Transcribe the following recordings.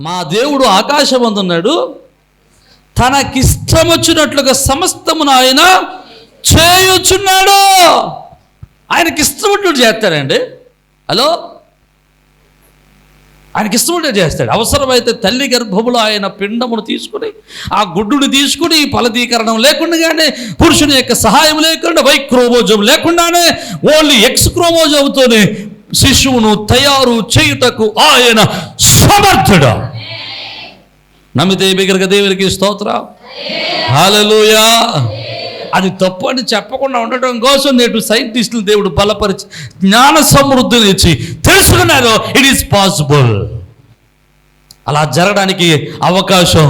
మా దేవుడు ఆకాశమందున్నాడు. తనకిష్టం వచ్చినట్లుగా సమస్తమును ఆయన చేయుచున్నాడు. ఆయనకి ఇష్టమట్లు చేస్తాడండి. హలో? ఆయనకి ఇష్టమట్లు చేస్తాడు. అవసరమైతే తల్లి గర్భములో ఆయన పిండమును తీసుకుని ఆ గుడ్డుని తీసుకుని ఫలదీకరణం లేకుండానే పురుషుని యొక్క సహాయం లేకుండా వై క్రోమోజోమ్ లేకుండానే ఓన్లీ ఎక్స్ క్రోమోజోమ్తోనే శిశువును తయారు చేయుటకు ఆయన సమర్థుడు. నమ్మితే బిగరగ దేవునికి స్తోత్ర? హాలలుయా అది తప్పు అని చెప్పకుండా ఉండటం కోసం నేటి సైంటిస్టులు దేవుడు బలపరిచి జ్ఞాన సమృద్ధిని ఇచ్చి తెలుసుకున్నారు. ఇట్ ఈస్ పాసిబుల్ అలా జరగడానికి అవకాశం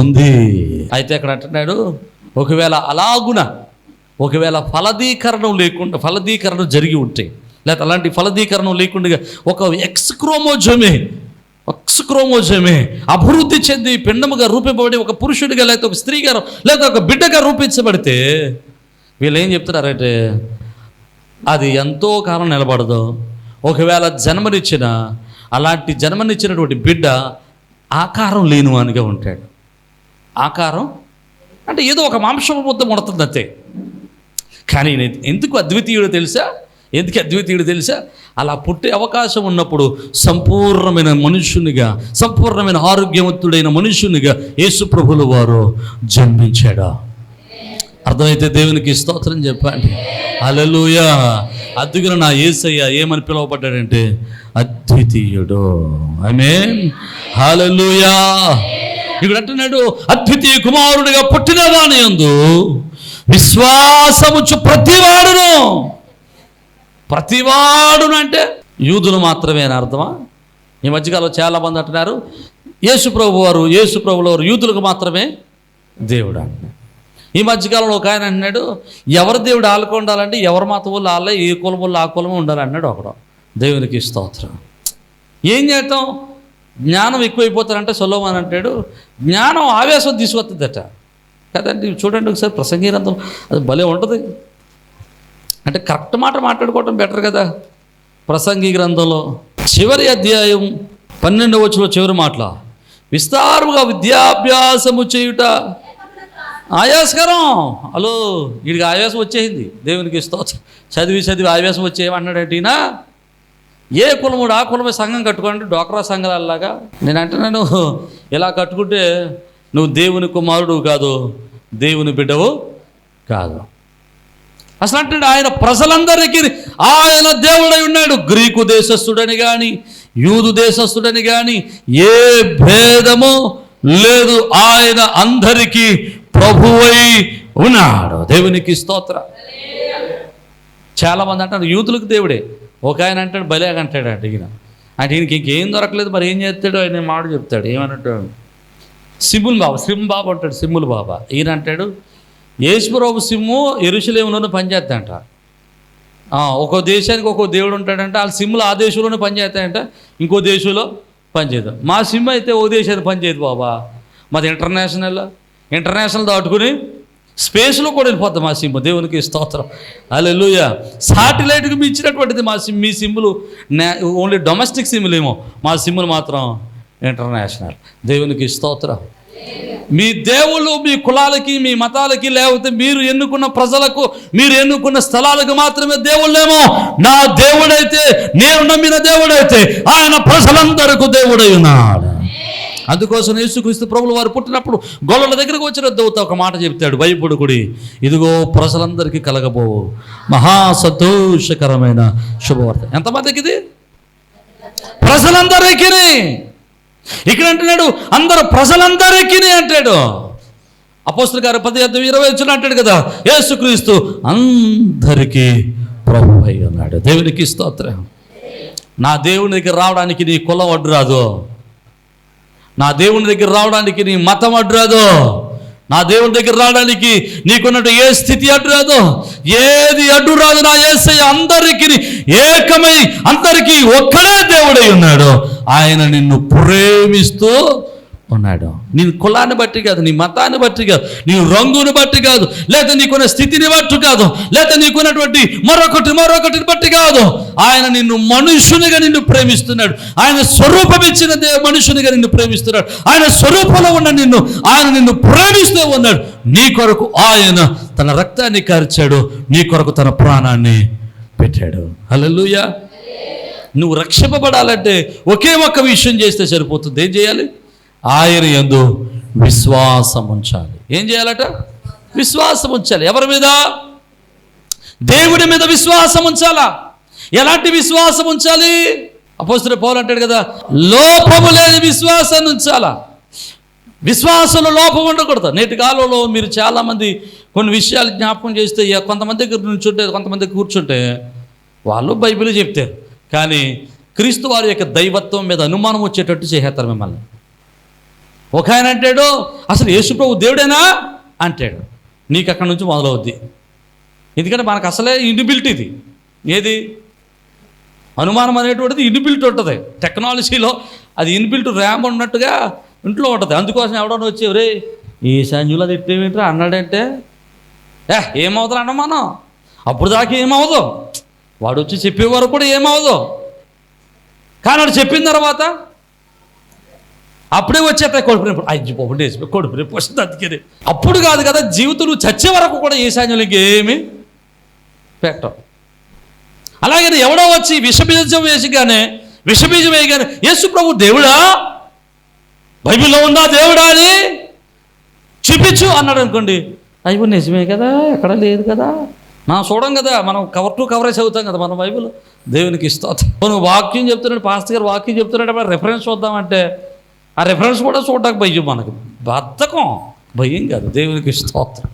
ఉంది. అయితే అక్కడ అంటున్నాడు ఒకవేళ అలాగున ఒకవేళ ఫలదీకరణం లేకుండా ఫలదీకరణం జరిగి ఉంటే లేకపోతే అలాంటి ఫలదీకరణం లేకుండా ఒక ఎక్స్ క్రోమోజోమే ఎక్స్ క్రోమోజమే అభివృద్ధి చెంది పిండముగా రూపింపబడి ఒక పురుషుడిగా లేకపోతే ఒక స్త్రీగా లేదా ఒక బిడ్డగా రూపించబడితే వీళ్ళు ఏం చెప్తున్నారంటే అది ఎంతో కాలం నిలబడదు. ఒకవేళ జన్మనిచ్చిన అలాంటి జన్మనిచ్చినటువంటి బిడ్డ ఆకారం లేనివానిగా ఉంటాడు. ఆకారం అంటే ఏదో ఒక మాంసం ముద్ద ముడుతుంది అంతే. కానీ నేను ఎందుకు అద్వితీయుడు తెలుసా? ఎందుకు అద్వితీయుడు తెలుసా? అలా పుట్టే అవకాశం ఉన్నప్పుడు సంపూర్ణమైన మనుషునిగా సంపూర్ణమైన ఆరోగ్యవంతుడైన మనుషునిగా యేసుప్రభులు వారు జన్మించాడా? అర్థమైతే దేవునికి స్తోత్రం చెప్పండి. అలలుయ అద్దుగున నా ఏసయ్య ఏమని పిలువబడ్డాడంటే అద్వితీయుడు. ఐ హలలుయా ఇక్కడ అంటున్నాడు అద్వితీయ కుమారుడిగా పుట్టిన వాణి ఎందు విశ్వాసముచ్చు ప్రతివాడును ప్రతివాడును అంటే యూదులు మాత్రమే అని అర్థమా? ఈ మధ్యకాలంలో చాలా మంది అంటున్నారు యేసు ప్రభు వారు యేసు ప్రభుల వారు యూదులకు మాత్రమే దేవుడు అంటున్నారు. ఈ మధ్యకాలంలో ఒక ఆయన అన్నాడు ఎవరి దేవుడు ఆలకు ఉండాలంటే ఎవరి మతం వాళ్ళు ఆలే ఏ కులం వాళ్ళు ఆ కులం ఉండాలన్నాడు ఒకడు. దేవునికి స్తోత్రం. ఏం చేద్దాం జ్ఞానం ఎక్కువైపోతారంటే సొలోమన్ అంటాడు జ్ఞానం ఆవేశం తీసుకొస్తుందట కదండి చూడండి ఒకసారి ప్రసంగీరంతం అది భలే ఉంటుంది. అంటే కరెక్ట్ మాట మాట్లాడుకోవటం బెటర్ కదా. ప్రసంగి గ్రంథంలో చివరి అధ్యాయం పన్నెండవ వచ్చిన చివరి మాటల. విస్తారముగా విద్యాభ్యాసము చేయుట. ఆయాసకరం. హలో వీడికి ఆయాసం వచ్చేసింది. దేవునికి ఇస్తా చదివి చదివి ఆయాసం వచ్చేయమన్నాడంటే ఈయన? ఏ కులముడు ఆ కులమే సంఘం కట్టుకోండి డోక్రా సంఘాలలాగా. నేను అంటున్నాను ఇలా కట్టుకుంటే నువ్వు దేవుని కుమారుడు కాదు దేవుని బిడ్డవు కాదు. అసలు అంటే ఆయన ప్రజలందరికీ ఆయన దేవుడై ఉన్నాడు. గ్రీకు దేశస్థుడని కానీ యూదు దేశస్థుడని కానీ ఏ భేదము లేదు. ఆయన అందరికీ ప్రభువై ఉన్నాడు. దేవునికి స్తోత్ర. చాలామంది అంటారు యూతులకు దేవుడే. ఒక ఆయన అంటాడు బలే అంటాడు అడిగిన. ఈయన అంటే ఈయనకి ఇంకేం దొరకలేదు మరి ఏం చేస్తాడు ఆయన మాట చెప్తాడు. ఏమన్నట్టు సిమ్ముల్ బాబా సిమ్ బాబా అంటాడు సిమ్ముల్ బాబా. ఈయన అంటాడు యేసుప్రభు సిమ్ము ఎరుసలేములోనే పనిచేస్తాయంట. ఒక్కో దేశానికి ఒక్కో దేవుడు ఉంటాడంట వాళ్ళ సిమ్లు ఆ దేశంలోనే పనిచేస్తాయంట ఇంకో దేశంలో పనిచేద్దాం మా సిమ్ అయితే ఓ దేశానికి పనిచేయదు బాబా. మాది ఇంటర్నేషనల్ ఇంటర్నేషనల్ దాటుకుని స్పేస్లో కూడా వెళ్ళిపోద్ది మా సిమ్. దేవునికి స్తోత్రం. అల్లెలుయ సాటిలైట్కి మించినటువంటిది మా సిమ్ మీ సిమ్ములు. ఓన్లీ డొమెస్టిక్ సిమ్లేమో ఏమో మా సిమ్లు మాత్రం ఇంటర్నేషనల్. దేవునికి స్తోత్రం. మీ దేవుళ్ళు మీ కులాలకి మీ మతాలకి లేకపోతే మీరు ఎన్నుకున్న ప్రజలకు మీరు ఎన్నుకున్న స్థలాలకు మాత్రమే దేవుళ్ళేమో. నా దేవుడైతే నేను నమ్మిన దేవుడైతే ఆయన ప్రజలందరకు దేవుడై ఉన్నాడు. అందుకోసం యేసుక్రీస్తు ప్రభులు వారు పుట్టినప్పుడు గొల్లల దగ్గరకు వచ్చిన దౌత ఒక మాట చెప్తాడు భయపడుకుడి. ఇదిగో ప్రజలందరికీ కలగబోవు మహా సంతోషకరమైన శుభవార్త. ఎంతమందికి ఇది ప్రజలందరికీ ఇక్కడ అంటున్నాడు అందరు ప్రజలందరికీ అంటాడు. అపోస్తుల గారు పది ఇరవై వచ్చిన అంటాడు కదా యేసుక్రీస్తు అందరికీ ప్రభు అయి ఉన్నాడు. దేవునికి స్తోత్రం. నా దేవుని దగ్గర రావడానికి నీ కులం అడ్డురాదు నా దేవుని దగ్గర రావడానికి నీ మతం అడ్డురాదు నా దేవుని దగ్గర రావడానికి నీకున్నట్టు ఏ స్థితి అడ్డురాదు ఏది అడ్డు రాదు నా ఏసయ్య అందరికీ ఏకమై అందరికీ ఒక్కడే దేవుడై ఉన్నాడు. ఆయన నిన్ను ప్రేమిస్తూ ఉన్నాడు. నీ కులాన్ని బట్టి కాదు నీ మతాన్ని బట్టి కాదు నీ రంగుని బట్టి కాదు లేదా నీకున్న స్థితిని బట్టి కాదు లేదా నీకున్నటువంటి మరొకటి మరొకటిని బట్టి కాదు. ఆయన నిన్ను మనుషునిగా నిన్ను ప్రేమిస్తున్నాడు. ఆయన స్వరూపం ఇచ్చిన మనుషునిగా నిన్ను ప్రేమిస్తున్నాడు. ఆయన స్వరూపంలో ఉన్న నిన్ను ఆయన నిన్ను ప్రేమిస్తూ ఉన్నాడు. నీ కొరకు ఆయన తన రక్తాన్ని కార్చాడు నీ కొరకు తన ప్రాణాన్ని పెట్టాడు. హల్లెలూయా. నువ్వు రక్షింపబడాలంటే ఒకే ఒక్క విషయం చేస్తే సరిపోతుంది. ఏం చేయాలి? ఆయన యందు విశ్వాసం ఉంచాలి. ఏం చేయాలట? విశ్వాసం ఉంచాలి. ఎవరి మీద? దేవుడి మీద విశ్వాసం ఉంచాలా? ఎలాంటి విశ్వాసం ఉంచాలి? అపోస్తున్న పౌలు అంటాడు కదా లోపము లేని విశ్వాసాన్ని ఉంచాలా? విశ్వాసంలో లోపం ఉండకూడదు. నేటి కాలంలో మీరు చాలామంది కొన్ని విషయాలు జ్ఞాపకం చేస్తే ఇక కొంతమంది దగ్గర నుంచుంటే కొంతమంది కూర్చుంటే వాళ్ళు బైబిల్ చెప్తారు. కానీ క్రీస్తు వారి యొక్క దైవత్వం మీద అనుమానం వచ్చేటట్టు చేసేస్తారు మిమ్మల్ని. ఒక ఆయన అంటాడు అసలు యేసుప్రభు దేవుడేనా? అంటాడు. నీకు అక్కడి నుంచి మొదలవుద్ది. ఎందుకంటే మనకు అసలే ఇన్బిల్ట్ ఇది. ఏది? అనుమానం అనేటువంటిది ఇన్బిల్ట్ ఉంటుంది. టెక్నాలజీలో అది ఇన్బిల్ట్ ర్యామ్ ఉన్నట్టుగా ఇంట్లో ఉంటుంది. అందుకోసం ఎవడన్నా వచ్చి రే ఈ సంజులు అది ఎట్టేమిట్రా అన్నాడంటే ఏ ఏమవుతుంది అనుమానం? అప్పుడు దాకా ఏమవదు వాడు వచ్చి చెప్పే వరకు కూడా ఏమవదు. కానీ వాడు చెప్పిన తర్వాత అప్పుడే వచ్చేస్తాయి కొడుపు ఐదు పోపండి వేసి కొడుపు వస్తుంది అందుకని. అప్పుడు కాదు కదా జీవితం నువ్వు చచ్చే వరకు కూడా ఏ ఇంకేమి పెట్టవు అలాగే ఎవడో వచ్చి విషబీజం వేసిగానే విషబీజం వేయగానే యేసు ప్రభు దేవుడా? బైబిల్లో ఉందా దేవుడా అని చూపించు అన్నాడు అనుకోండి. అయ్యో నిజమే కదా ఎక్కడ లేదు కదా. మనం చూడం కదా మనం కవర్ టు కవరేజ్ చదువుతాం కదా మన బైబిల్. దేవునికి ఇస్తాం నువ్వు వాక్యం చెప్తున్నాడు పాస్టర్ గారు వాక్యం చెప్తున్నాడు అప్పుడు రెఫరెన్స్ చూద్దామంటే ఆ రెఫరెన్స్ కూడా చూడడానికి భయం మనకు. బద్ధకం భయం కాదు దేవునికి స్తోత్రం.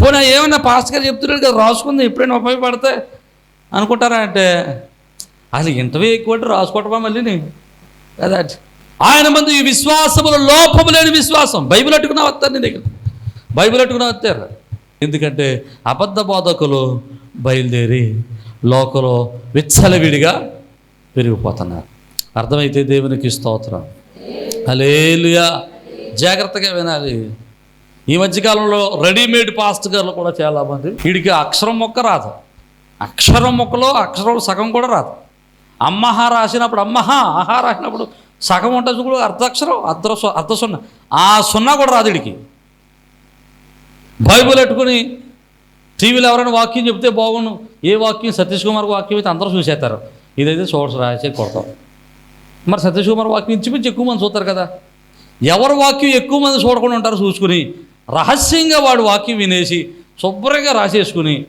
పోనీ ఏమన్నా పాస్టర్ గారు చెప్తున్నాడు కదా రాసుకుంది ఎప్పుడైనా ఉపయోగపడితే అనుకుంటారా అంటే అసలు ఇంతవే ఎక్కువ అంటే రాసుకోవటమా మళ్ళీ కదా ఆయన మంది ఈ విశ్వాసములు లోపము లేని విశ్వాసం. బైబిల్ అట్టుకున్నా వస్తారు నీ దగ్గర. బైబిల్ అట్టుకున్నా వస్తారు. ఎందుకంటే అబద్ధ బోధకులు బయలుదేరి లోకలో విచ్చలవిడిగా పెరిగిపోతున్నారు. అర్థమైతే దేవునికి స్తోత్రం. అలేలుయా జాగ్రత్తగా వినాలి. ఈ మధ్యకాలంలో రెడీమేడ్ పాస్టర్లు కూడా చాలామంది. వీడికి అక్షరం మొక్క రాదు. అక్షరం మొక్కలో అక్షరం సగం కూడా రాదు. అమ్మహ రాసినప్పుడు అమ్మహ ఆహా రాసినప్పుడు సగం ఉంటుంది కూడా అర్ధాక్షరం అర్ధ సు- అర్ధ సున్నా. ఆ సున్నా కూడా రాదు వీడికి. బైబిల్ పెట్టుకుని టీవీలో ఎవరైనా వాక్యం చెప్తే బాగుండు. ఏ వాక్యం? సతీష్ కుమార్ వాక్యం అయితే అందరూ చూసేస్తారు. ఇదైతే సోర్స్ రాసే కొడతాం. మరి సతీష్ కుమార్ వాక్యం ఇంచుమించు ఎక్కువ మంది చూస్తారు కదా. ఎవరి వాక్యం ఎక్కువ మంది చూడకుండా ఉంటారు చూసుకుని రహస్యంగా వాడు వాక్యం వినేసి శుభ్రంగా రాసేసుకుని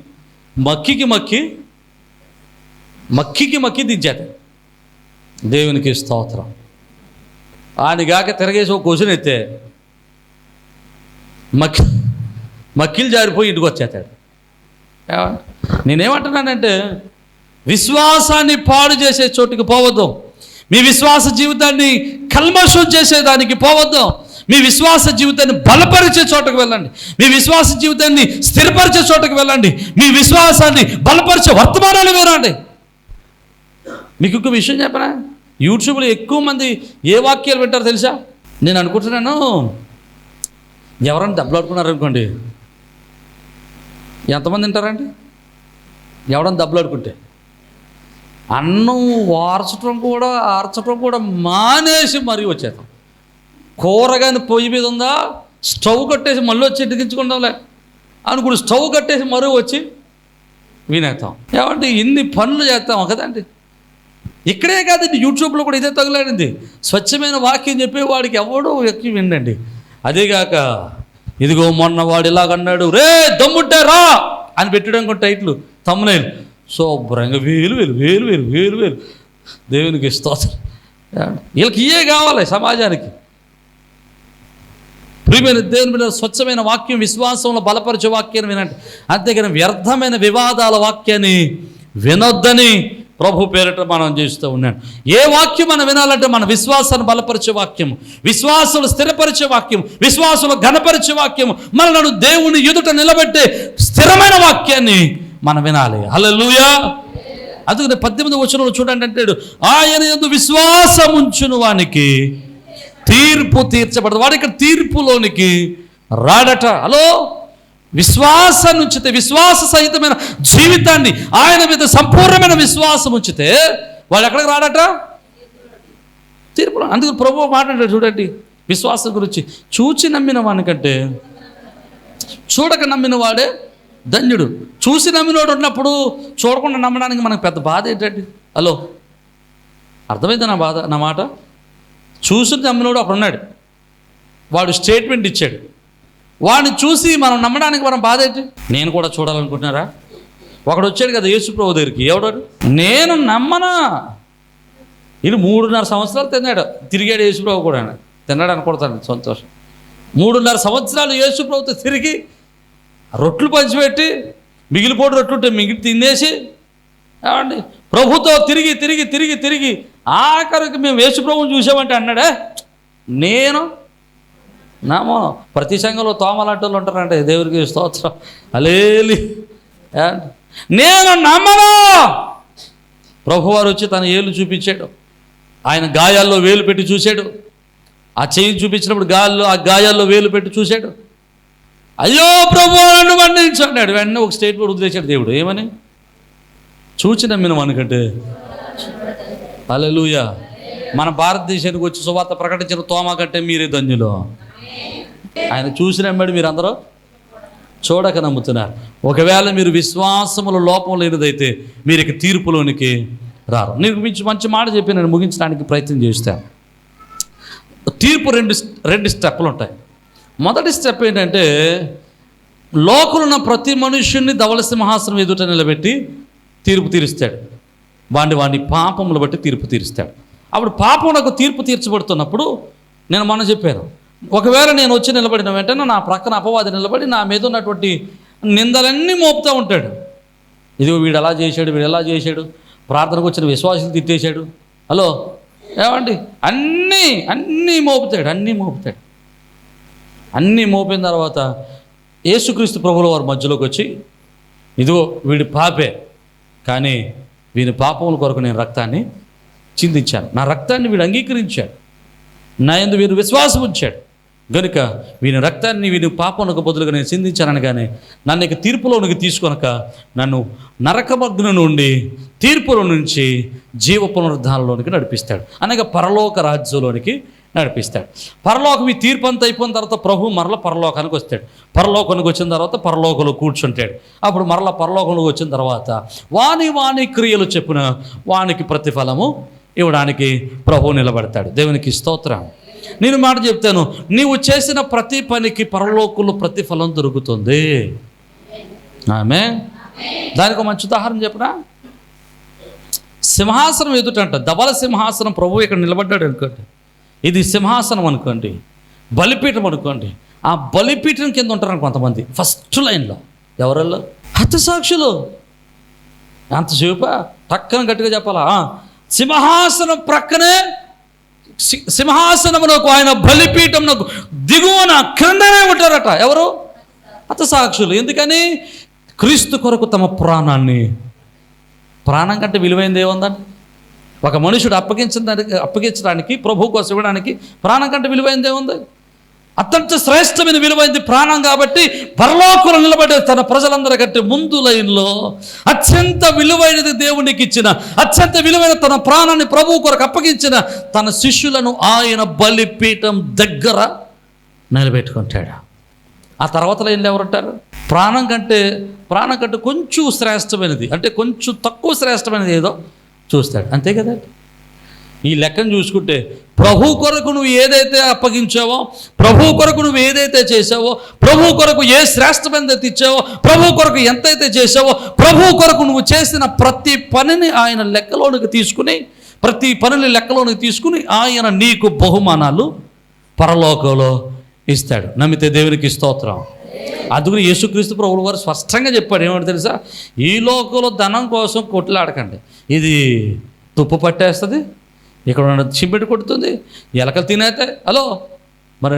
మక్కికి మక్కి మక్కికి మక్కి దించేతాడు దేవునికి స్తోత్రం. ఆయనగాక తిరగేసి ఒక క్వశ్చన్ ఎత్తే మక్కి మక్కిలు జారిపోయి ఇంటికి వచ్చేస్తాడు ఏమండి? నేనేమంటున్నానంటే విశ్వాసాన్ని పాడు చేసే చోటుకి పోవద్దు. మీ విశ్వాస జీవితాన్ని కల్మషం చేసేదానికి పోవద్దు. మీ విశ్వాస జీవితాన్ని బలపరిచే చోటకు వెళ్ళండి. మీ విశ్వాస జీవితాన్ని స్థిరపరిచే చోటకు వెళ్ళండి. మీ విశ్వాసాన్ని బలపరిచే వర్తమానాలు వినండి మీకు ఒక విషయం చెప్పనా? యూట్యూబ్లో ఎక్కువ మంది ఏ వాక్యాలు వింటారో తెలుసా? నేను అనుకుంటున్నాను. ఎవరైనా అనుకోండి ఎంతమంది తింటారండి? ఎవడని దెబ్బలాడుకుంటే అన్నం వార్చడం కూడా ఆర్చడం కూడా మానేసి మరీ వచ్చేస్తాం. కూరగాయని పొయ్యి మీద ఉందా? స్టవ్ కట్టేసి మళ్ళీ వచ్చి ఎదిగించుకుంటాంలే అనుకుని స్టవ్ కట్టేసి మరో వచ్చి వినేస్తాం. ఏమంటే ఇన్ని పనులు చేస్తాం కదండి. ఇక్కడే కాదండి యూట్యూబ్లో కూడా ఇదే తగులాడింది. స్వచ్ఛమైన వాక్యం చెప్పి వాడికి ఎవడో ఎక్కి వినండి. అదేగాక ఇదిగో మొన్న వాడు ఇలాగన్నాడు రే దమ్ముంటే రా అని పెట్టడం కూడా టైట్లు తమ్మునేలు. శుభ్రంగా వేలు వేలు వేలు వేలు వేలు వేలు. దేవునికి స్తోత్రం. వీళ్ళకి ఇయే కావాలి సమాజానికి. ప్రియమైన దేవుని మీద స్వచ్ఛమైన వాక్యం విశ్వాసంలో బలపరిచే వాక్యాన్ని వినండి. అంతేగాని వ్యర్థమైన వివాదాల వాక్యాన్ని వినొద్దని ప్రభు పేరిట మనం చేస్తూ ఉన్నాడు. ఏ వాక్యం మనం వినాలంటే మన విశ్వాసాన్ని బలపరిచే వాక్యం విశ్వాసులు స్థిరపరిచే వాక్యం విశ్వాసులు ఘనపరిచే వాక్యము మనలను దేవుని ఎదుట నిలబెట్టే స్థిరమైన వాక్యాన్ని మనం వినాలి. హల్లెలూయా! అందుకని పద్దెనిమిది వచనంలో చూడండి అంటాడు ఆయన ఎందు విశ్వాసం ఉంచును వానికి తీర్పు తీర్చబడదు. వాడు ఇక్కడ తీర్పులోనికి రాడట. హలో! విశ్వాసాన్ని ఉంచితే విశ్వాస సహితమైన జీవితాన్ని ఆయన మీద సంపూర్ణమైన విశ్వాసం ఉంచితే వాడు ఎక్కడికి రాడట? తీర్పులో. అందుకు ప్రభు మాట్లాడాడు చూడండి విశ్వాసం గురించి. చూచి నమ్మిన వానికంటే చూడక నమ్మిన వాడే ధన్యుడు. చూసి నమ్మినోడు ఉన్నప్పుడు చూడకుండా నమ్మడానికి మనకు పెద్ద బాధ ఏంటండి? హలో అర్థమైందా నా బాధ నా మాట? చూసి నమ్మినోడు అక్కడ ఉన్నాడు వాడు స్టేట్మెంట్ ఇచ్చాడు. వాడిని చూసి మనం నమ్మడానికి మనం బాధ ఏంటి? నేను కూడా చూడాలనుకుంటున్నారా? ఒకడు వచ్చాడు కదా యేసు ప్రభు దగ్గరికి. ఎవడాడు నేను నమ్మనా? ఇది మూడున్నర సంవత్సరాలు తిన్నాడు. తిరిగాడు యేసుప్రభు కూడా తిన్నాడు అనుకుంటాను సంతోషం. మూడున్నర సంవత్సరాలు యేసుప్రభుతో తిరిగి రొట్లు పంచిపెట్టి మిగిలిపోటు రొట్లు ఉంటే మిగిలి తినేసి ఏమండి? ప్రభుతో తిరిగి తిరిగి తిరిగి తిరిగి ఆఖరికి మేము యేసుప్రభుని చూసామంటే అన్నాడే? నేను నామో ప్రతి సంఘంలో తోమలాంటి వాళ్ళు ఉంటారంటే దేవుడికి స్తోత్రం. అలేలి నేను నమ్మను. ప్రభువారు వచ్చి తన ఏలు చూపించాడు. ఆయన గాయాల్లో వేలు పెట్టి చూశాడు. ఆ చెయ్యి చూపించినప్పుడు గాయాల్లో ఆ గాయాల్లో వేలు పెట్టి చూశాడు. అయ్యో ప్రభు నన్ను మన్నించు అన్నాడు. వెంటనే ఒక స్టేట్ కూడా వదిలేశాడు దేవుడు. ఏమని? చూచి నమ్మిన మనకంటే అలలుయ మన భారతదేశానికి వచ్చి సువార్త ప్రకటించిన తోమ కంటే మీరే ధన్యులు. ఆయన చూసి నమ్మాడు మీరందరూ చూడక నమ్ముతున్నారు. ఒకవేళ మీరు విశ్వాసముల లోపం లేనిదైతే మీరు ఇక తీర్పులోనికి రారు. నీకు మించి మంచి మాట చెప్పి నేను ముగించడానికి ప్రయత్నం చేస్తాను తీర్పు రెండు రెండు స్టెప్పులు ఉంటాయి. మొదటి స్టెప్ ఏంటంటే లోకలున్న ప్రతి మనుష్యుని ధవల సింహాసనం ఎదుట నిలబెట్టి తీర్పు తీరుస్తాడు. వాడిని వాడిని పాపములు బట్టి తీర్పు తీరుస్తాడు. అప్పుడు పాపం నాకు తీర్పు తీర్చబడుతున్నప్పుడు నేను మొన్న చెప్పాను. ఒకవేళ నేను వచ్చి నిలబడిన వెంటనే నా ప్రక్కన అపవాది నిలబడి నా మీద ఉన్నటువంటి నిందలన్నీ మోపుతూ ఉంటాడు. ఇదిగో వీడు ఎలా చేశాడు వీడు ఎలా చేశాడు ప్రార్థనకు వచ్చిన విశ్వాసులు తిట్టేశాడు. హలో? ఏమండి? అన్నీ అన్నీ మోపుతాడు అన్నీ మోపుతాడు. అన్నీ మోపిన తర్వాత యేసుక్రీస్తు ప్రభుల వారి మధ్యలోకి వచ్చి ఇదిగో వీడి పాపే కానీ వీని పాపముల కొరకు నేను రక్తాన్ని చిందించాను. నా రక్తాన్ని వీడు అంగీకరించాడు. నా ఎందు వీరు విశ్వాసం ఉంచాడు. గనుక వీని రక్తాన్ని వీని పాపనకు బదులుగా నేను చిందించాననగానే నన్ను ఇక తీర్పులోనికి తీసుకొనక నన్ను నరకమగ్న నుండి తీర్పులో నుంచి జీవ పునరుద్ధానంలోనికి నడిపిస్తాడు. అనగా పరలోక రాజ్యంలోనికి నడిపిస్తాడు. పరలోకం ఈ తీర్పు అంతా అయిపోయిన తర్వాత ప్రభు మరల పరలోకానికి వస్తాడు. పరలోకానికి వచ్చిన తర్వాత పరలోకంలో కూర్చుంటాడు. అప్పుడు మరల పరలోకంలోకి వచ్చిన తర్వాత వాణి వాణి క్రియలు చెప్పిన వానికి ప్రతిఫలము ఇవ్వడానికి ప్రభు నిలబడతాడు. దేవునికి స్తోత్రం. నేను మాట చెప్తాను నీవు చేసిన ప్రతి పనికి పరలోకంలో ప్రతిఫలం దొరుకుతుంది. ఆమె దానికి ఒక మంచి ఉదాహరణ చెప్పరా సింహాసనం ఎదుటంట ధవల సింహాసనం ప్రభు ఇక్కడ నిలబడ్డాడు అనుకోండి. ఇది సింహాసనం అనుకోండి బలిపీఠం అనుకోండి. ఆ బలిపీఠం కింద ఉంటారు కొంతమంది ఫస్ట్ లైన్లో. ఎవరల్లో హత్య సాక్షులు. అంతసేపు టక్కన గట్టిగా చెప్పాలా? సింహాసనం ప్రక్కనే సింహాసనమునకు ఆయన బలిపీఠమునకు దిగువన క్రిందనే ఉంటారట. ఎవరు? హత సాక్షులు ఎందుకని? క్రీస్తు కొరకు తమ ప్రాణాన్ని. ప్రాణం కంటే విలువైంది ఏముందండి? ఒక మనుషుడు అప్పగించడానికి అప్పగించడానికి ప్రభు కోసం ఇవ్వడానికి ప్రాణం కంటే విలువైంది ఏముంది? అత్యంత శ్రేష్టమైన విలువైంది ప్రాణం కాబట్టి పరలోకులు నిలబడే తన ప్రజలందరికంటే ముందు లైన్లో అత్యంత విలువైనది దేవునికి ఇచ్చిన అత్యంత విలువైన తన ప్రాణాన్ని ప్రభువు కొరకు అప్పగించిన తన శిష్యులను ఆయన బలిపీఠం దగ్గర నిలబెట్టుకుంటాడు. ఆ తర్వాత లైన్లో ఎవరుంటారు? ప్రాణం కంటే ప్రాణం కంటే కొంచెం శ్రేష్టమైనది అంటే కొంచెం తక్కువ శ్రేష్టమైనది ఏదో చూస్తాడు. అంతే కదా? ఈ లెక్కను చూసుకుంటే ప్రభు కొరకు నువ్వు ఏదైతే అప్పగించావో ప్రభు కొరకు నువ్వు ఏదైతే చేసావో ప్రభు కొరకు ఏ శ్రేష్టమైన ఇచ్చావో ప్రభు కొరకు ఎంతైతే చేసావో ప్రభు కొరకు నువ్వు చేసిన ప్రతి పనిని ఆయన లెక్కలోనికి తీసుకుని ప్రతి పనిని లెక్కలోనికి తీసుకుని ఆయన నీకు బహుమానాలు పరలోకంలో ఇస్తాడు. నమ్మితే దేవునికి స్తోత్రం. అందుకని యేసుక్రీస్తు ప్రభువు వారు స్పష్టంగా చెప్పాడు. ఏమంటే తెలుసా? ఈ లోకంలో ధనం కోసం కొట్లాడకండి. ఇది తుప్పు పట్టేస్తుంది ఇక్కడ ఉన్న కొడుతుంది. ఎలకలు తినేస్తే హలో మరి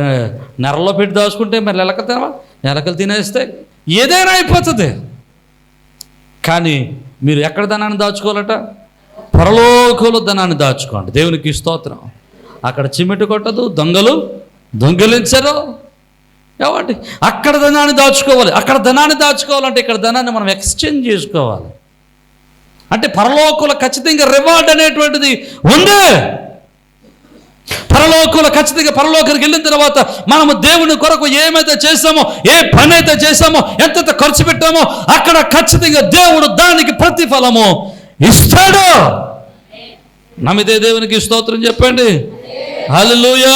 నెరలో పెట్టి దాచుకుంటే మరి ఎలకలు తినవా? ఎలకలు తినేస్తే ఏదైనా అయిపోతుంది. కానీ మీరు ఎక్కడ ధనాన్ని దాచుకోవాలట? పరలోకంలో ధనాన్ని దాచుకోండి. దేవునికి స్తోత్రం. అక్కడ చిమ్మెట్టు కొట్టదు దొంగలు దొంగలించరు. ఏమండి? అక్కడ ధనాన్ని దాచుకోవాలి. అక్కడ ధనాన్ని దాచుకోవాలంటే ఇక్కడ ధనాన్ని మనం ఎక్స్చేంజ్ చేసుకోవాలి. అంటే పరలోకుల ఖచ్చితంగా రివార్డ్ అనేటువంటిది ఉంది. పరలోకంలో ఖచ్చితంగా పరలోకానికి వెళ్ళిన తర్వాత మనము దేవుని కొరకు ఏమైతే చేసామో ఏ పని అయితే చేసామో ఎంతైతే ఖర్చు పెట్టామో అక్కడ ఖచ్చితంగా దేవుడు దానికి ప్రతిఫలము ఇస్తాడు. నమ్మితే దేవునికి స్తోత్రం చెప్పండి. హల్లెలూయా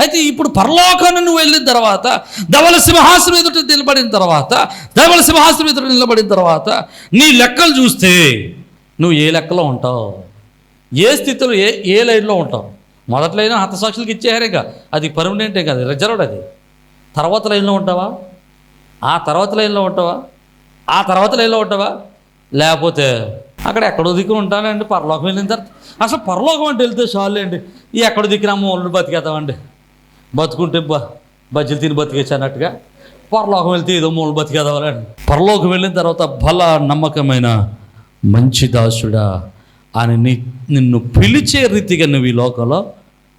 అయితే ఇప్పుడు పరలోకాన్ని నువ్వు వెళ్ళిన తర్వాత ధవల సింహాసనం ఎదుట నిలబడిన తర్వాత ధవల సింహాసనం ఎదుట నిలబడిన తర్వాత నీ లెక్కలు చూస్తే నువ్వు ఏ లెక్కలో ఉంటావు? ఏ స్థితిలో ఏ ఏ లైన్లో ఉంటావు? మొదట్లైనా హతసాక్షులకు ఇచ్చేయారు ఇక. అది పర్మనెంటే కాదు రిజర్వ్డ్ అది. తర్వాత లైన్లో ఉంటావా? ఆ తర్వాత లైన్లో ఉంటావా? ఆ తర్వాత లైన్లో ఉంటావా? లేకపోతే అక్కడ ఎక్కడో దిక్కు ఉంటానండి పరలోకం వెళ్ళిన తర్వాత. అసలు పరలోకం అంటే వెళ్తే చాలు అండి ఎక్కడ ఎక్కడో దిక్కున బతికేద్దామండి. బతుకుంటే బ బజ్జీలు తిని బతికేచ్చు అన్నట్టుగా పరలోకం వెళ్తే ఏదో మూలు బతికేదామని పరలోకం వెళ్ళిన తర్వాత బల నమ్మకమైన మంచి దాసుడా అని నీ నిన్ను పిలిచే రీతిగా నువ్వు ఈ లోకంలో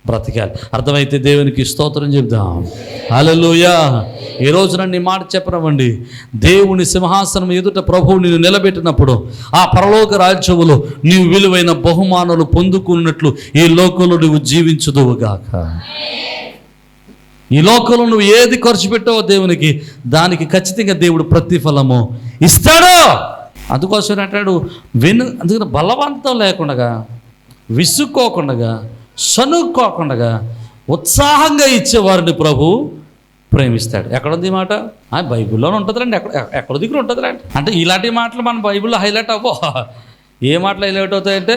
బ్రతకాలి. అర్థమైతే దేవునికి స్తోత్రం చెప్దాం అలలుయా ఈ రోజున నీ మాట చెప్పనవ్వండి. దేవుని సింహాసనం ఎదుట ప్రభువు నిన్ను నిలబెట్టినప్పుడు ఆ పరలోక రాజ్యములో నీవు విలువైన బహుమానాలు పొందుకున్నట్లు ఈ లోకంలో నువ్వు జీవించదువుగాక ఈ లోకంలో నువ్వు ఏది ఖర్చు పెట్టావో దేవునికి దానికి ఖచ్చితంగా దేవుడు ప్రతిఫలము ఇస్తాడు. అందుకోసం అంటాడు వెను అందుకని బలవంతం లేకుండా విసుక్కోకుండా సనుక్కోకుండా ఉత్సాహంగా ఇచ్చేవారిని ప్రభు ప్రేమిస్తాడు. ఎక్కడుంది మాట? ఆ, బైబిల్లోనే ఉంటుందిరండి ఎక్కడ ఎక్కడ దగ్గర ఉంటుందిరండి అంటే ఇలాంటి మాటలు మన బైబిల్లో హైలైట్ అవ్వో ఏ మాటలు హైలైట్ అవుతాయంటే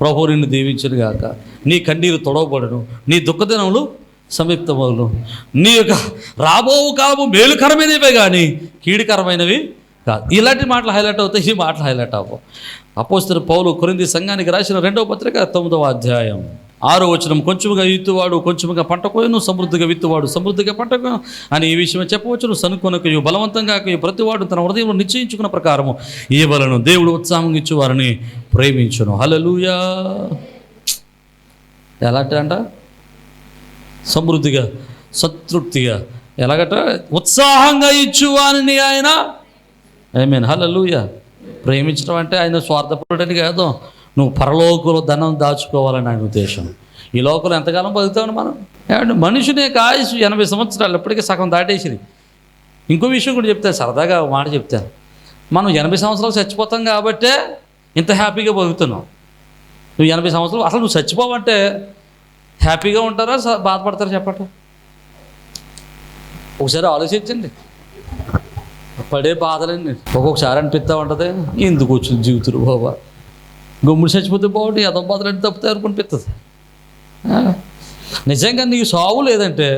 ప్రభు నిన్ను దీవించను గాక నీ కన్నీరు తొడవబడును నీ దుఃఖదినములు సమీప్తమవును నీ యొక్క రాబో కాలము మేలుకరమైనవే కానీ కీడికరమైనవి కాదు. ఇలాంటి మాటలు హైలైట్ అవుతాయి ఈ మాటలు హైలైట్ అవ్వవు. అపోస్తున్న పౌలు కొరింది సంఘానికి రాసిన రెండవ పత్రిక తొమ్మిదవ అధ్యాయం. ఆరో వచనం కొంచెముగా విత్తువాడు కొంచెముగా పంట కోయను సమృద్ధిగా విత్తువాడు సమృద్ధిగా పంట కోయను అని ఈ విషయం చెప్పవచ్చును. సనుకొనకయు బలవంతంగా ప్రతివాడు తన హృదయంలో నిశ్చయించుకున్న ప్రకారము ఇవ్వలను దేవుడు ఉత్సాహం ఇచ్చేవారిని ప్రేమించును. హలలుయా ఎలాంటి అంట సమృద్ధిగా సంతృప్తిగా ఎలాగట? ఉత్సాహంగా ఇచ్చువాని ఆయన. ఐ మీన్ హల్లెలూయా ప్రేమించడం అంటే ఆయన స్వార్థపడని కాదు. నువ్వు పరలోకులు ధనం దాచుకోవాలని ఆయన ఉద్దేశం. ఈ లోకంలో ఎంతకాలం బతుకుతామని మనం? ఏమంటే మనుషుని యొక్క ఎనభై సంవత్సరాలు ఎప్పటికీ సగం దాటేసింది. ఇంకో విషయం కూడా చెప్తాను సరదాగా మాట చెప్తాను. మనం ఎనభై సంవత్సరాలు చచ్చిపోతాం కాబట్టే ఇంత హ్యాపీగా బతుకుతున్నాం. నువ్వు ఎనభై సంవత్సరాలు అసలు నువ్వు చచ్చిపోవంటే హ్యాపీగా ఉంటారా బాధపడతారా చెప్పట ఒకసారి ఆలోచించండి. పడే బాధలండి ఒక్కొక్కసారి అనిపిస్తూ ఉంటుంది. ఎందుకు వచ్చింది జీవితులు బాబా? గమ్ముడు చచ్చిపోతే బాగుంటుంది ఎదో బాధలు తప్పుతారు అనిపిస్తుంది? నిజంగా నీకు సావు లేదంటే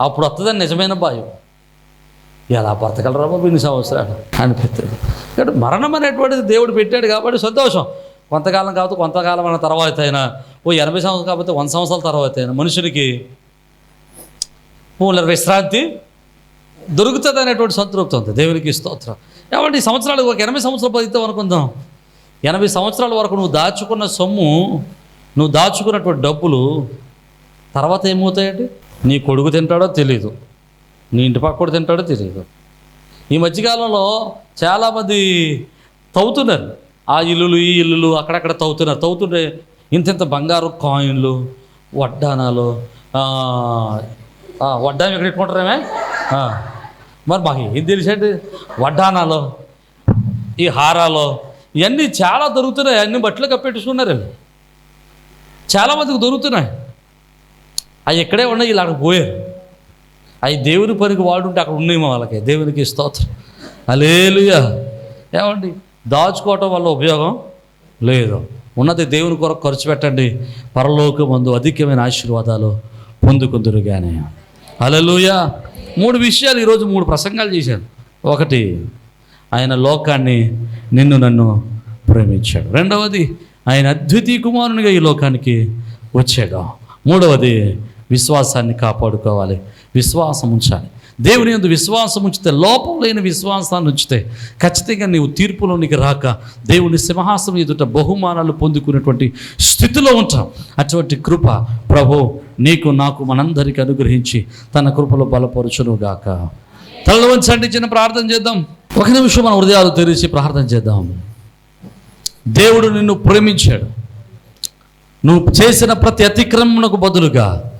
అప్పుడు వస్తుందని నిజమైన భయం. ఎలా బ్రతకలరా బాబు ఇన్ని సంవత్సరాలు? అనిపిస్తుంది. ఇక్కడ మరణం అనేటువంటిది దేవుడు పెట్టాడు కాబట్టి సంతోషం. కొంతకాలం కాదు కొంతకాలం అన్న తర్వాత అయినా ఓ ఎనభై సంవత్సరాలు కాకపోతే వంద సంవత్సరాల తర్వాత మనుషులకి మనుషునికి పూల విశ్రాంతి దొరుకుతుంది అనేటువంటి సంతృప్తి ఉంది. దేవునికి స్తోత్రం. కాబట్టి ఈ సంవత్సరాలు ఒక ఎనభై సంవత్సరాలు బతుకుతాం అనుకుందాం ఎనభై సంవత్సరాల వరకు నువ్వు దాచుకున్న సొమ్ము నువ్వు దాచుకున్నటువంటి డబ్బులు తర్వాత ఏమవుతాయండి? నీ కొడుకు తింటాడో తెలియదు నీ ఇంటి పక్కడు తింటాడో తెలియదు ఈ మధ్యకాలంలో చాలామంది తవ్వుతున్నారు. ఆ ఇల్లులు ఈ ఇల్లులు అక్కడక్కడ తవ్వుతున్నారు. తవ్వుతుంటే ఇంత ఇంత బంగారు కాయిన్లు వడ్డానాలు వడ్డానం ఎక్కడ పెట్టుకుంటారేమే మరి మాకు ఏం తెలిసండి వడ్డానాలు ఈ హారాలు ఇవన్నీ చాలా దొరుకుతున్నాయి. అన్ని బట్టలు కప్పెట్టుకున్నారు చాలా చాలామందికి దొరుకుతున్నాయి. అవి ఎక్కడే ఉన్నాయి? ఇలా పోయారు. అవి దేవుని పనికి వాడుంటే అక్కడ ఉన్నాయేమో వాళ్ళకి. దేవునికి స్తోత్రం. అలేలుయా ఏమండి? దాచుకోవటం వల్ల ఉపయోగం లేదు. ఉన్నది దేవుని కొరకు ఖర్చు పెట్టండి. పరలోకమందు అధికమైన ఆశీర్వాదాలు పొందుకుందరుగానే. అలలుయా మూడు విషయాలు ఈరోజు మూడు ప్రసంగాలు చేశాను ఒకటి ఆయన లోకాన్ని నిన్ను నన్ను ప్రేమించాడు. రెండవది ఆయన అద్వితీయ కుమారునిగా ఈ లోకానికి వచ్చాడు. మూడవది విశ్వాసాన్ని కాపాడుకోవాలి. విశ్వాసం ఉంచాలి. దేవుని యందు విశ్వాసం ఉంచితే లోపం లేని విశ్వాసాన్ని ఉంచితే ఖచ్చితంగా నీవు తీర్పులోనికి రాక దేవుని సింహాసనం ఎదుట బహుమానాలు పొందుకునేటువంటి స్థితిలో ఉంటాం అటువంటి కృప ప్రభు నీకు నాకు మనందరికీ అనుగ్రహించి తన కృపలో బలపరచునుగాక. తలలో వంచండి చిన్న ప్రార్థన చేద్దాం. ఒక నిమిషం మన హృదయాలు తెరిచి ప్రార్థన చేద్దాం. దేవుడు నిన్ను ప్రేమించాడు. నువ్వు చేసిన ప్రతి అతిక్రమణకు బదులుగా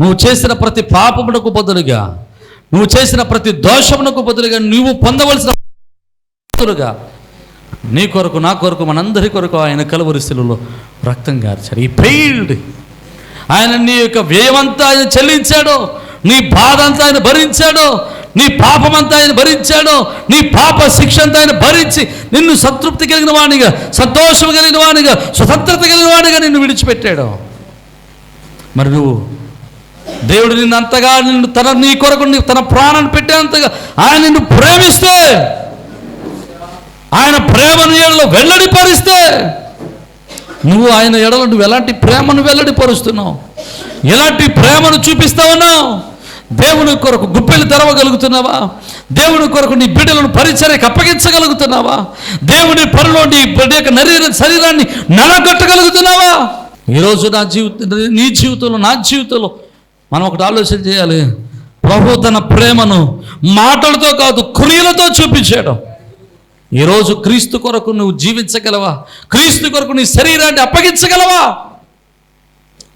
నువ్వు చేసిన ప్రతి పాపమునకు బదులుగా నువ్వు చేసిన ప్రతి దోషమునకు బదులుగా నువ్వు పొందవలసిన బదులుగా నీ కొరకు నా కొరకు మనందరి కొరకు ఆయన కలవరిశిలలో రక్తం గార్చాడు. ఈ పెయిల్డ్ ఆయన నీ యొక్క వ్యయమంతా ఆయన చెల్లించాడు. నీ బాధ అంతా ఆయన భరించాడు. నీ పాపమంతా ఆయన భరించాడు. నీ పాప శిక్ష అంతా ఆయన భరించి నిన్ను సంతృప్తి కలిగిన వాడిగా సంతోషం కలిగిన వాడిగా స్వతంత్రత కలిగిన వాడిగా నిన్ను విడిచిపెట్టాడు. మరి నువ్వు దేవుడు నిన్ను అంతగా నిన్ను తన నీ కొరకు తన ప్రాణాన్ని పెట్టేంతగా ఆయన నిన్ను ప్రేమిస్తే ఆయన ప్రేమను ఎడలో వెల్లడిపరిస్తే నువ్వు ఆయన ఎడలో నువ్వు ఎలాంటి ప్రేమను వెల్లడిపరుస్తున్నావు? ఎలాంటి ప్రేమను చూపిస్తావన్నావు దేవుని కొరకు గుప్పెలు తెరవగలుగుతున్నావా? దేవుని కొరకు నీ బిడ్డలను పరిచర్యకు అప్పగించగలుగుతున్నావా? దేవుని పనిలో నీ బిడ్డ యొక్క శరీరాన్ని నలగట్టగలుగుతున్నావా ఈరోజు నా జీవిత నీ జీవితంలో నా జీవితంలో మనం ఒకటి ఆలోచన చేయాలి. ప్రభు తన ప్రేమను మాటలతో కాదు క్రియలతో చూపించాడు ఈరోజు క్రీస్తు కొరకు నువ్వు జీవించగలవా? క్రీస్తు కొరకు నీ శరీరాన్ని అప్పగించగలవా?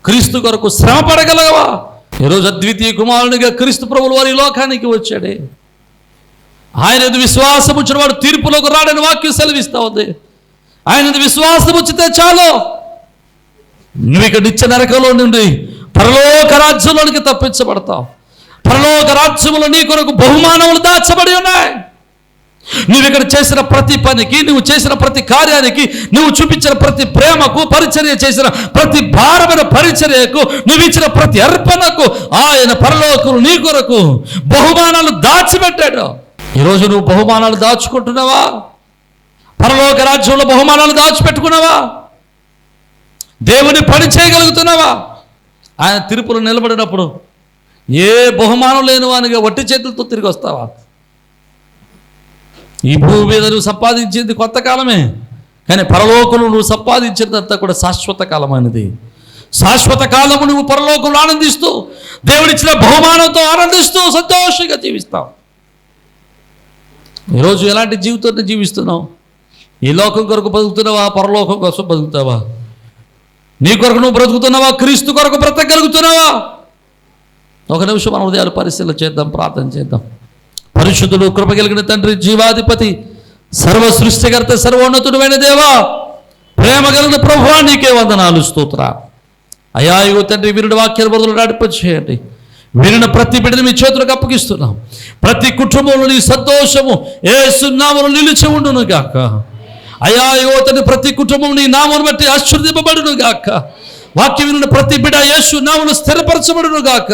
క్రీస్తు కొరకు శ్రమ పడగలవా? ఈరోజు అద్వితీయ కుమారునిగా క్రీస్తు ప్రభులు వారి లోకానికి వచ్చాడే. ఆయన విశ్వాసం వచ్చిన వాడు తీర్పులోకి రాడని వాక్యం సెలవిస్తా ఉంది. ఆయన విశ్వాసం వచ్చితే చాలు. నువ్వు ఇక్కడ నిత్య నరకంలో నుండి పరలోక రాజ్యంలోనికి తప్పించబడతావు. పరలోక రాజ్యములు నీ కొరకు బహుమానములు దాచబడి ఉన్నాయి. నువ్వు ఇక్కడ చేసిన ప్రతి పనికి నువ్వు చేసిన ప్రతి కార్యానికి నువ్వు చూపించిన ప్రతి ప్రేమకు పరిచర్య చేసిన ప్రతి భారమైన పరిచర్యకు నువ్వు ఇచ్చిన ప్రతి అర్పణకు ఆయన పరలోకులు నీ కొరకు బహుమానాలు దాచిపెట్టాడు. ఈరోజు నువ్వు బహుమానాలు దాచుకుంటున్నావా? పరలోక రాజ్యంలో బహుమానాలు దాచిపెట్టుకున్నావా? దేవుని పని చేయగలుగుతున్నావా? ఆయన తిరుపులు నిలబడినప్పుడు ఏ బహుమానం లేని వానిగా వట్టి చేతులతో తిరిగి వస్తావా? ఈ భూమి మీద నువ్వు సంపాదించింది కొత్త కాలమే కానీ పరలోకంలో నువ్వు సంపాదించినంతా కూడా శాశ్వత కాలమైనది. శాశ్వత కాలము నువ్వు పరలోకంలో ఆనందిస్తూ దేవుడిచ్చిన బహుమానంతో ఆనందిస్తూ సంతోషంగా జీవిస్తావు. ఈరోజు ఎలాంటి జీవితాన్ని జీవిస్తున్నావు? ఈ లోకం కొరకు బతుకుతున్నావా? పరలోకం కోసం బతుకుతావా? నీ కొరకు నువ్వు బ్రతుకుతున్నావా? క్రీస్తు కొరకు బ్రతకగలుగుతున్నావా? ఒక నిమిషం మన ఉదయాలు పరిశీలన చేద్దాం ప్రార్థన చేద్దాం. పరిశుద్ధులు కృప కలిగిన తండ్రి జీవాధిపతి సర్వ సృష్టికర్త సర్వోన్నతుడమైన దేవా ప్రేమ కలిగిన ప్రభువా నీకే వందనాలు స్తోత్ర. అయా తండ్రి వీరుడు వాక్యాల బదులు నడిపించేయండి వీరిన ప్రతి బిడ్డని మీ చేతులకు అప్పగిస్తున్నాం. ప్రతి కుటుంబంలో నీ సంతోషము ఏ సున్నాములు నిలిచి ఉండును గాక అయా యువతని తండ్రి ప్రతి కుటుంబం నీ నామను బట్టి ఆశ్చర్యపబడును గాక. వాక్యం విన్న ప్రతి బిడ యేసు నామను స్థిరపరచబడును గాక.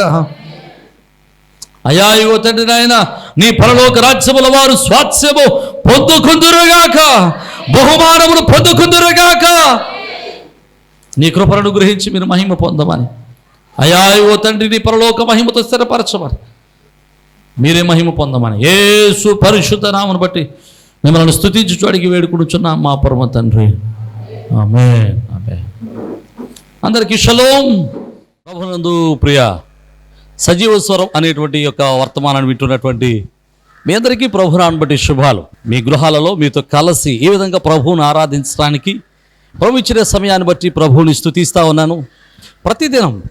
అయా యువతండి తండ్రి నాయన నీ పరలోక రాజ్యముల వారు స్వాస్యము పొందుకుందురుగాక బహుమానమును పొందుకుందురుగాక నీ కృపను గ్రహించి మీరు మహిమ పొందమని. అయా ఓ తండ్రి నీ పరలోక మహిమతో స్థిరపరచమని. మీరే మహిమ పొందమని. ఏసు పరిశుద్ధ నామను బట్టి మిమ్మల్ని స్తుతించు అడిగి మా పరమ తండ్రి. ఆమె ఆమె అందరికీ షలోం. ప్రభునందు ప్రియ సజీవ స్వరం అనేటువంటి యొక్క వర్తమానాన్ని వింటున్నటువంటి మీ అందరికీ ప్రభునాన్ని బట్టి శుభాలు. మీ గృహాలలో మీతో కలిసి ఏ విధంగా ప్రభువును ఆరాధించడానికి ప్రభు ఇచ్చిన సమయాన్ని బట్టి ప్రభువుని స్థుతిస్తూ ఉన్నాను. ప్రతిదినం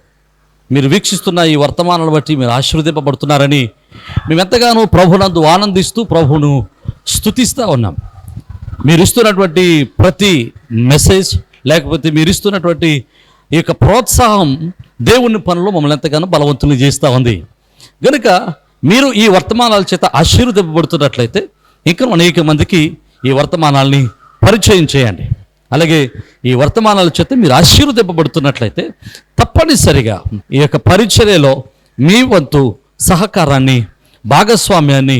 మీరు వీక్షిస్తున్న ఈ వర్తమానాలను బట్టి మీరు ఆశీర్వదింపబడుతున్నారని మేమెంతగానో ప్రభునందు ఆనందిస్తూ ప్రభును స్థుతిస్తూ ఉన్నాం. మీరు ఇస్తున్నటువంటి ప్రతి మెసేజ్ లేకపోతే మీరు ఇస్తున్నటువంటి ఈ యొక్క ప్రోత్సాహం దేవుని పనులు మమ్మల్ని ఎంతగానో బలవంతులు చేస్తూ ఉంది. కనుక మీరు ఈ వర్తమానాల చేత ఆశీర్వదింపబడుతున్నట్లయితే ఇంకా అనేక మందికి ఈ వర్తమానాల్ని పరిచయం చేయండి. అలాగే ఈ వర్తమానాల చేత మీరు ఆశీర్వదింపబడుతున్నట్లయితే తప్పనిసరిగా ఈ యొక్క పరిచర్యలో మీ వంతు సహకారాన్ని భాగస్వామ్యాన్ని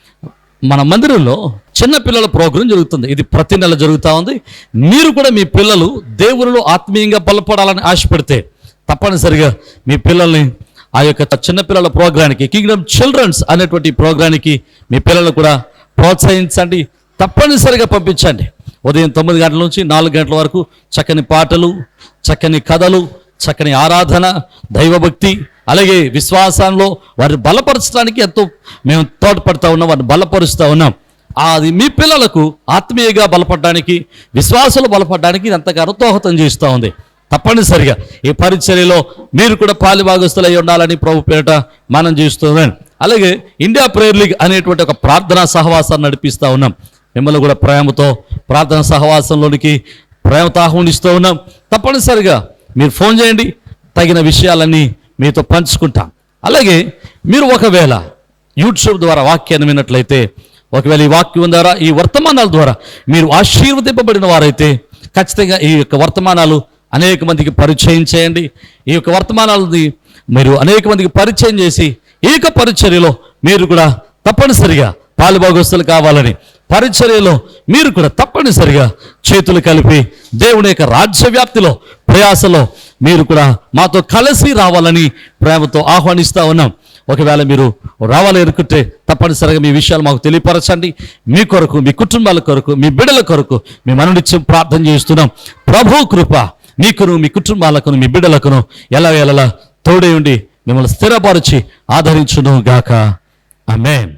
మన మందిరంలో చిన్న పిల్లల ప్రోగ్రాం జరుగుతుంది. ఇది ప్రతి నెల జరుగుతూ ఉంది. మీరు కూడా మీ పిల్లలు దేవునిలో ఆత్మీయంగా బలపడాలని ఆశపడితే తప్పనిసరిగా మీ పిల్లల్ని ఆ యొక్క చిన్న పిల్లల ప్రోగ్రానికి కింగ్డమ్ చిల్డ్రన్స్ అనేటువంటి ప్రోగ్రానికి మీ పిల్లలు కూడా ప్రోత్సహించండి. తప్పనిసరిగా పంపించండి. ఉదయం తొమ్మిది గంటల నుంచి నాలుగు గంటల వరకు చక్కని పాటలు చక్కని కథలు చక్కని ఆరాధన దైవభక్తి అలాగే విశ్వాసంలో వారిని బలపరచడానికి ఎంతో మేము తోడ్పడతా ఉన్నాం వారిని బలపరుస్తూ ఉన్నాం. అది మీ పిల్లలకు ఆత్మీయంగా బలపడడానికి విశ్వాసాలు బలపడడానికి ఎంతగానో దోహదం చేస్తూ ఉంది. తప్పనిసరిగా ఈ పరిచర్యలో మీరు కూడా పాలిభాగస్తులై ఉండాలని ప్రభు పేరిట మనం చేస్తున్నాను అలాగే ఇండియా ప్రేయర్ లీగ్ అనేటువంటి ఒక ప్రార్థనా సహవాసాన్ని నడిపిస్తూ ఉన్నాం. మిమ్మల్ని కూడా ప్రేమతో ప్రార్థనా సహవాసంలోనికి ప్రేమతో ఆహ్వానిస్తూ ఉన్నాం. తప్పనిసరిగా మీరు ఫోన్ చేయండి. తగిన విషయాలన్నీ మీతో పంచుకుంటాం. అలాగే మీరు ఒకవేళ యూట్యూబ్ ద్వారా వాక్యాన్ని విన్నట్లయితే ఒకవేళ ఈ వాక్యం ద్వారా ఈ వర్తమానాల ద్వారా మీరు ఆశీర్వదింపబడిన వారైతే ఖచ్చితంగా ఈ యొక్క వర్తమానాలు అనేక మందికి పరిచయం చేయండి. ఈ యొక్క వర్తమానాలని మీరు అనేక మందికి పరిచయం చేసి ఈ యొక్క పరిచర్యలో మీరు కూడా తప్పనిసరిగా పాలుభాగస్తులు కావాలని పరిచర్యలో మీరు కూడా తప్పనిసరిగా చేతులు కలిపి దేవుని యొక్క రాజ్యవ్యాప్తిలో ప్రయాసలో మీరు కూడా మాతో కలిసి రావాలని ప్రేమతో ఆహ్వానిస్తూ ఉన్నాం. ఒకవేళ మీరు రావాలి అనుకుంటే తప్పనిసరిగా మీ విషయాలు మాకు తెలియపరచండి. మీ కొరకు మీ కుటుంబాల కొరకు మీ బిడ్డల కొరకు మేము అనునిత్యం ప్రార్థన చేస్తున్నాం ప్రభు కృప మీకును మీ కుటుంబాలకును మీ బిడ్డలకును ఎలా ఎలా తోడే ఉండి మిమ్మల్ని స్థిరపరిచి ఆదరించును గాక. ఆమేన్.